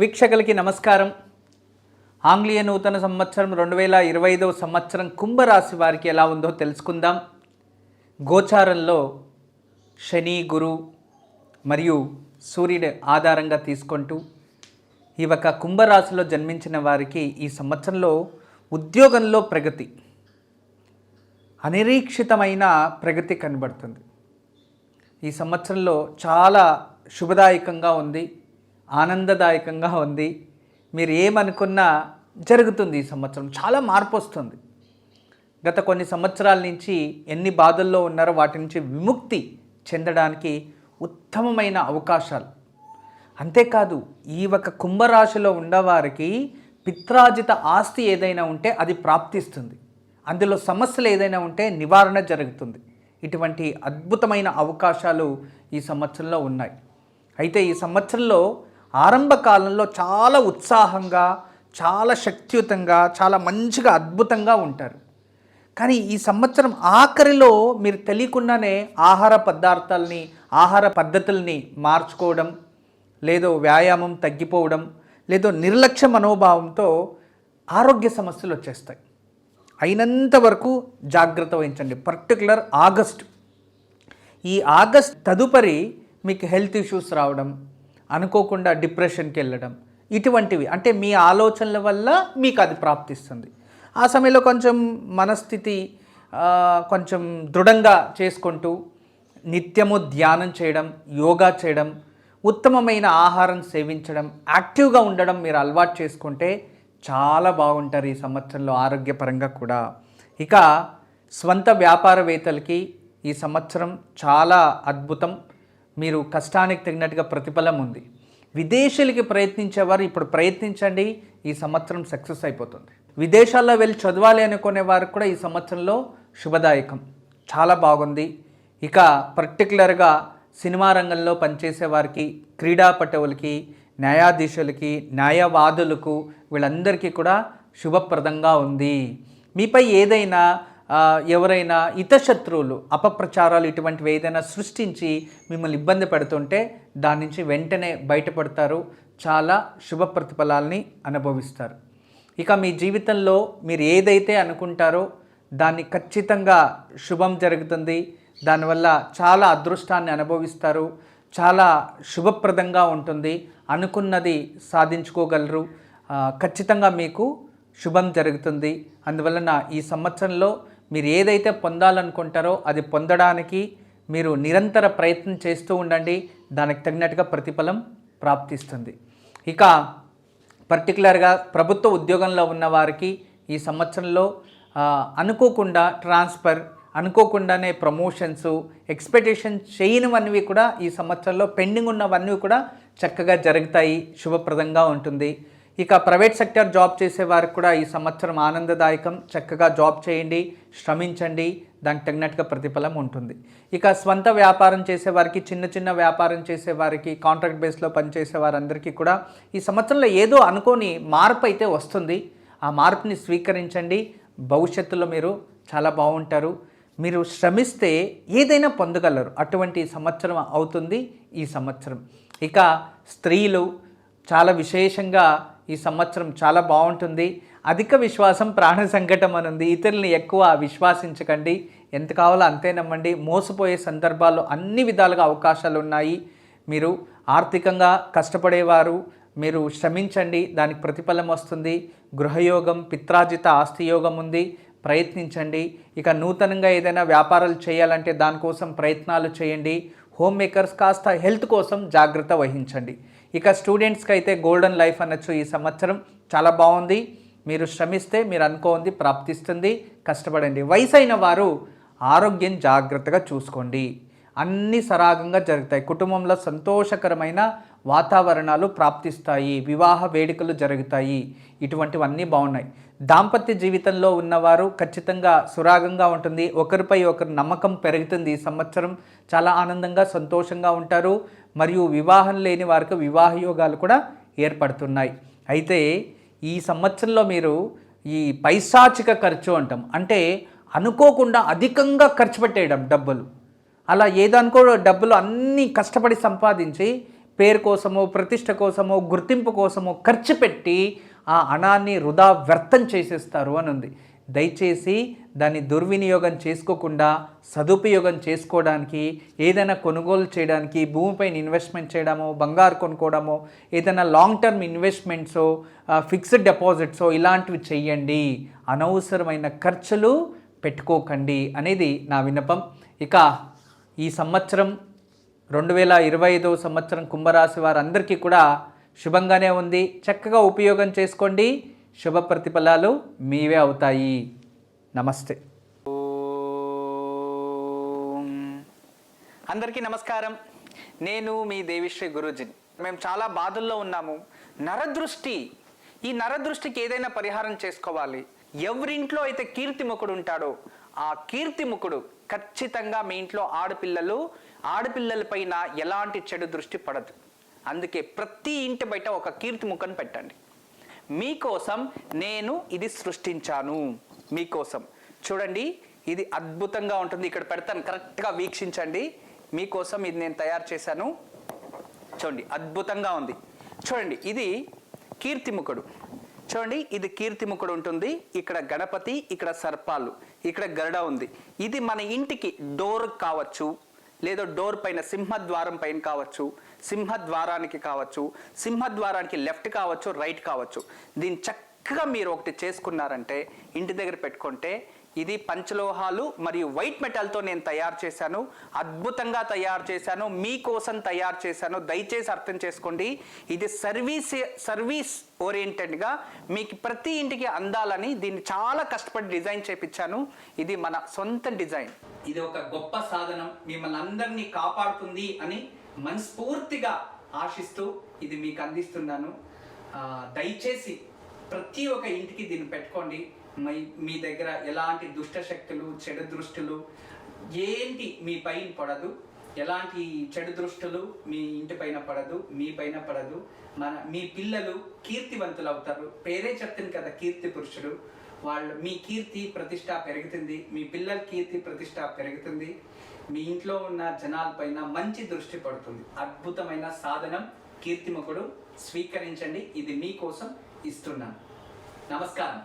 వీక్షకులకి నమస్కారం. ఆంగ్లీయ నూతన సంవత్సరం రెండు వేల ఇరవై ఐదవ సంవత్సరం కుంభరాశి వారికి ఎలా ఉందో తెలుసుకుందాం. గోచారంలో శని గురు మరియు సూర్యుడి ఆధారంగా తీసుకుంటూ ఈ ఒక కుంభరాశిలో జన్మించిన వారికి ఈ సంవత్సరంలో ఉద్యోగంలో ప్రగతి అనిరీక్షితమైన ప్రగతి కనబడుతుంది. ఈ సంవత్సరంలో చాలా శుభదాయకంగా ఉంది. ఆనందదాయకంగా ఉంది. మీరు ఏమనుకున్నా జరుగుతుంది ఈ సంవత్సరం. చాలా మార్పు వస్తుంది. గత కొన్ని సంవత్సరాల నుంచి ఎన్ని బాధల్లో ఉన్నారో వాటి నుంచి విముక్తి చెందడానికి ఉత్తమమైన అవకాశాలు. అంతేకాదు ఈ ఒక కుంభరాశిలో ఉన్నవారికి పిత్రాజిత ఆస్తి ఏదైనా ఉంటే అది ప్రాప్తిస్తుంది. అందులో సమస్యలు ఏదైనా ఉంటే నివారణ జరుగుతుంది. ఇటువంటి అద్భుతమైన అవకాశాలు ఈ సంవత్సరంలో ఉన్నాయి. అయితే ఈ సంవత్సరంలో ఆరంభ కాలంలో చాలా ఉత్సాహంగా చాలా శక్తియుతంగా చాలా మంచిగా అద్భుతంగా ఉంటారు. కానీ ఈ సంవత్సరం ఆఖరిలో మీరు తెలియకుండానే ఆహార పదార్థాలని ఆహార పద్ధతుల్ని మార్చుకోవడం లేదో వ్యాయామం తగ్గిపోవడం లేదో నిర్లక్ష్య మనోభావంతో ఆరోగ్య సమస్యలు వచ్చేస్తాయి. అయినంత వరకు జాగ్రత్త వహించండి. Particular August. ఈ ఆగస్ట్ తదుపరి మీకు హెల్త్ ఇష్యూస్ రావడం అనుకోకుండా డిప్రెషన్కి వెళ్ళడం. ఇటువంటివి. అంటే మీ ఆలోచనల వల్ల మీకు అది ప్రాప్తిస్తుంది. ఆ సమయంలో కొంచెం మనస్థితి కొంచెం దృఢంగా చేసుకుంటూ నిత్యము ధ్యానం చేయడం యోగా చేయడం ఉత్తమమైన ఆహారం సేవించడం యాక్టివ్గా ఉండడం మీరు అలవాటు చేసుకుంటే చాలా బాగుంటారు ఈ సంవత్సరంలో ఆరోగ్యపరంగా కూడా. ఇక స్వంత వ్యాపారవేత్తలకి ఈ సంవత్సరం చాలా అద్భుతం. మీరు కష్టానికి తగినట్టుగా ప్రతిఫలం ఉంది. విదేశీలకి ప్రయత్నించేవారు ఇప్పుడు ప్రయత్నించండి ఈ సంవత్సరం సక్సెస్ అయిపోతుంది. విదేశాల్లో వెళ్ళి చదవాలి అనుకునే వారికి కూడా ఈ సంవత్సరంలో శుభదాయకం. చాలా బాగుంది. ఇక పర్టికులర్గా సినిమా రంగంలో పనిచేసే వారికి క్రీడా పటవులకి న్యాయాధీశులకి న్యాయవాదులకు వీళ్ళందరికీ కూడా శుభప్రదంగా ఉంది. మీపై ఏదైనా ఎవరైనా ఇతశత్రువులు అపప్రచారాలు ఇటువంటివి ఏదైనా సృష్టించి మిమ్మల్ని ఇబ్బంది పెడుతుంటే దాని నుంచి వెంటనే బయటపడతారు. చాలా శుభ ప్రతిఫలాల్ని అనుభవిస్తారు. ఇక మీ జీవితంలో మీరు ఏదైతే అనుకుంటారో దాన్ని ఖచ్చితంగా శుభం జరుగుతుంది. దానివల్ల చాలా అదృష్టాన్ని అనుభవిస్తారు. చాలా శుభప్రదంగా ఉంటుంది. అనుకున్నది సాధించుకోగలరు. ఖచ్చితంగా మీకు శుభం జరుగుతుంది. అందువలన ఈ సంవత్సరంలో మీరు ఏదైతే పొందాలనుకుంటారో అది పొందడానికి మీరు నిరంతర ప్రయత్నం చేస్తూ ఉండండి. దానికి తగినట్టుగా ప్రతిఫలం ప్రాప్తిస్తుంది. ఇక పర్టికులర్గా ప్రభుత్వ ఉద్యోగంలో ఉన్న వారికి ఈ సంవత్సరంలో అనుకోకుండా ట్రాన్స్ఫర్ అనుకోకుండానే ప్రమోషన్స్ ఎక్స్పెక్టేషన్ చేయనివన్నీ కూడా ఈ సంవత్సరంలో పెండింగ్ ఉన్నవన్నీ కూడా చక్కగా జరుగుతాయి. శుభప్రదంగా ఉంటుంది. ఇక ప్రైవేట్ సెక్టర్ జాబ్ చేసే వారికి కూడా ఈ సంవత్సరం ఆనందదాయకం. చక్కగా జాబ్ చేయండి శ్రమించండి దానికి తగినట్టుగా ప్రతిఫలం ఉంటుంది. ఇక స్వంత వ్యాపారం చేసేవారికి చిన్న చిన్న వ్యాపారం చేసేవారికి కాంట్రాక్ట్ బేస్లో పనిచేసే వారందరికీ కూడా ఈ సంవత్సరంలో ఏదో అనుకోని మార్పు అయితే వస్తుంది. ఆ మార్పుని స్వీకరించండి. భవిష్యత్తులో మీరు చాలా బాగుంటారు. మీరు శ్రమిస్తే ఏదైనా పొందగలరు. అటువంటి సంవత్సరం అవుతుంది ఈ సంవత్సరం. ఇక స్త్రీలు చాలా విశేషంగా ఈ సంవత్సరం చాలా బాగుంటుంది. అధిక విశ్వాసం ప్రాణ సంకటం అని ఉంది ఇతరుల్ని ఎక్కువ విశ్వాసించకండి. ఎంత కావాలో అంతే నమ్మండి. మోసపోయే సందర్భాల్లో అన్ని విధాలుగా అవకాశాలు ఉన్నాయి మీరు ఆర్థికంగా కష్టపడేవారు. మీరు శ్రమించండి. దానికి ప్రతిఫలం వస్తుంది. గృహయోగం పిత్రాజిత ఆస్తి యోగం ఉంది. ప్రయత్నించండి. ఇక నూతనంగా ఏదైనా వ్యాపారాలు చేయాలంటే దానికోసం ప్రయత్నాలు చేయండి. హోమ్ మేకర్స్ కాస్త హెల్త్ కోసం జాగ్రత్త వహించండి. ఇక స్టూడెంట్స్కి అయితే గోల్డెన్ లైఫ్ అనొచ్చు ఈ సంవత్సరం. చాలా బాగుంది. మీరు శ్రమిస్తే మీరు అనుకోంది ప్రాప్తిస్తుంది. కష్టపడండి. వయసు అయిన వారు ఆరోగ్యం జాగ్రత్తగా చూసుకోండి. అన్నీ సరాగంగా జరుగుతాయి. కుటుంబంలో సంతోషకరమైన వాతావరణాలు ప్రాప్తిస్తాయి. వివాహ వేడుకలు జరుగుతాయి. ఇటువంటివన్నీ బాగున్నాయి. దాంపత్య జీవితంలో ఉన్నవారు ఖచ్చితంగా సురాగంగా ఉంటుంది. ఒకరిపై ఒకరు నమ్మకం పెరుగుతుంది ఈ సంవత్సరం. చాలా ఆనందంగా సంతోషంగా ఉంటారు. మరియు వివాహం లేని వారికి వివాహ యోగాలు కూడా ఏర్పడుతున్నాయి. అయితే ఈ సంవత్సరంలో మీరు ఈ పైశాచిక ఖర్చు అంటాం. అంటే అనుకోకుండా అధికంగా ఖర్చు పెట్టేయడం డబ్బులు. అలా ఏదనుకో డబ్బులు అన్నీ కష్టపడి సంపాదించి పేరు కోసమో ప్రతిష్ట కోసమో గుర్తింపు కోసమో ఖర్చు పెట్టి ఆ అణాన్ని వృధా వ్యర్థం చేసేస్తారు అని ఉంది దయచేసి దాన్ని దుర్వినియోగం చేసుకోకుండా సదుపయోగం చేసుకోవడానికి ఏదైనా కొనుగోలు చేయడానికి భూమిపైన ఇన్వెస్ట్మెంట్ చేయడమో బంగారు కొనుక్కోవడము ఏదైనా లాంగ్ టర్మ్ ఇన్వెస్ట్మెంట్సో ఫిక్స్డ్ డిపాజిట్సో ఇలాంటివి చెయ్యండి. అనవసరమైన ఖర్చులు పెట్టుకోకండి అనేది నా విన్నపం. ఇక ఈ సంవత్సరం రెండు వేల ఇరవై ఐదో సంవత్సరం కుంభరాశి వారందరికీ కూడా శుభంగానే ఉంది. చక్కగా ఉపయోగం చేసుకోండి. శుభ ప్రతిఫలాలు మీవే అవుతాయి. నమస్తే. అందరికీ నమస్కారం. నేను మీ దేవిశ్రీ గురూజీని మేము చాలా బాధల్లో ఉన్నాము. నరదృష్టి. ఈ నరదృష్టికి ఏదైనా పరిహారం చేసుకోవాలి. ఎవరింట్లో అయితే కీర్తిముఖుడు ఉంటాడో ఆ కీర్తిముఖుడు ఖచ్చితంగా మీ ఇంట్లో ఆడపిల్లలు ఆడపిల్లలపైన ఎలాంటి చెడు దృష్టి పడదు. అందుకే ప్రతి ఇంటి బయట ఒక కీర్తిముఖను పెట్టండి. మీకోసం నేను ఇది సృష్టించాను. మీకోసం. చూడండి ఇది అద్భుతంగా ఉంటుంది. ఇక్కడ పెడతాను కరెక్ట్గా వీక్షించండి. మీకోసం ఇది నేను తయారు చేశాను. చూడండి అద్భుతంగా ఉంది. చూడండి ఇది కీర్తిముఖుడు. చూడండి ఇది కీర్తిముఖుడు ఉంటుంది. ఇక్కడ గణపతి ఇక్కడ సర్పాలు ఇక్కడ గరుడ ఉంది. ఇది మన ఇంటికి డోర్ కావచ్చు. లేదా డోర్ పైన సింహద్వారం పైన కావచ్చు సింహద్వారానికి కావచ్చు సింహద్వారానికి లెఫ్ట్ కావచ్చు రైట్ కావచ్చు. దీన్ని చక్కగా మీరు ఒకటి చేసుకున్నారంటే ఇంటి దగ్గర పెట్టుకుంటే ఇది పంచలోహాలు మరియు వైట్ మెటల్తో నేను తయారు చేశాను. అద్భుతంగా తయారు చేశాను. మీకోసం తయారు చేశాను. దయచేసి అర్థం చేసుకోండి. ఇది సర్వీస్ సర్వీస్ ఓరియంటెడ్గా మీకు ప్రతి ఇంటికి అందాలని దీన్ని చాలా కష్టపడి డిజైన్ చేపించాను. ఇది మన సొంత డిజైన్. ఇది ఒక గొప్ప సాధనం. మిమ్మల్ని అందరినీ కాపాడుతుంది అని మనస్ఫూర్తిగా ఆశిస్తూ ఇది మీకు అందిస్తున్నాను. దయచేసి ప్రతి ఒక్క ఇంటికి దీన్ని పెట్టుకోండి. మీ దగ్గర ఎలాంటి దుష్ట శక్తులు చెడు దృష్టులు ఏంటి మీ పైన పడదు? ఎలాంటి చెడు దృష్టులు మీ ఇంటి పైన పడదు మీ పైన పడదు? మన మీ పిల్లలు కీర్తివంతులు అవుతారు. పేరే చెప్తుంది కదా కీర్తి పురుషుడు. వాళ్ళు మీ కీర్తి ప్రతిష్ట పెరుగుతుంది. మీ పిల్లల కీర్తి ప్రతిష్ట పెరుగుతుంది. మీ ఇంట్లో ఉన్న జనాలపైన మంచి దృష్టి పడుతుంది. అద్భుతమైన సాధనం కీర్తిముఖుడు స్వీకరించండి. ఇది మీకోసం ఇస్తున్నాను. నమస్కారం.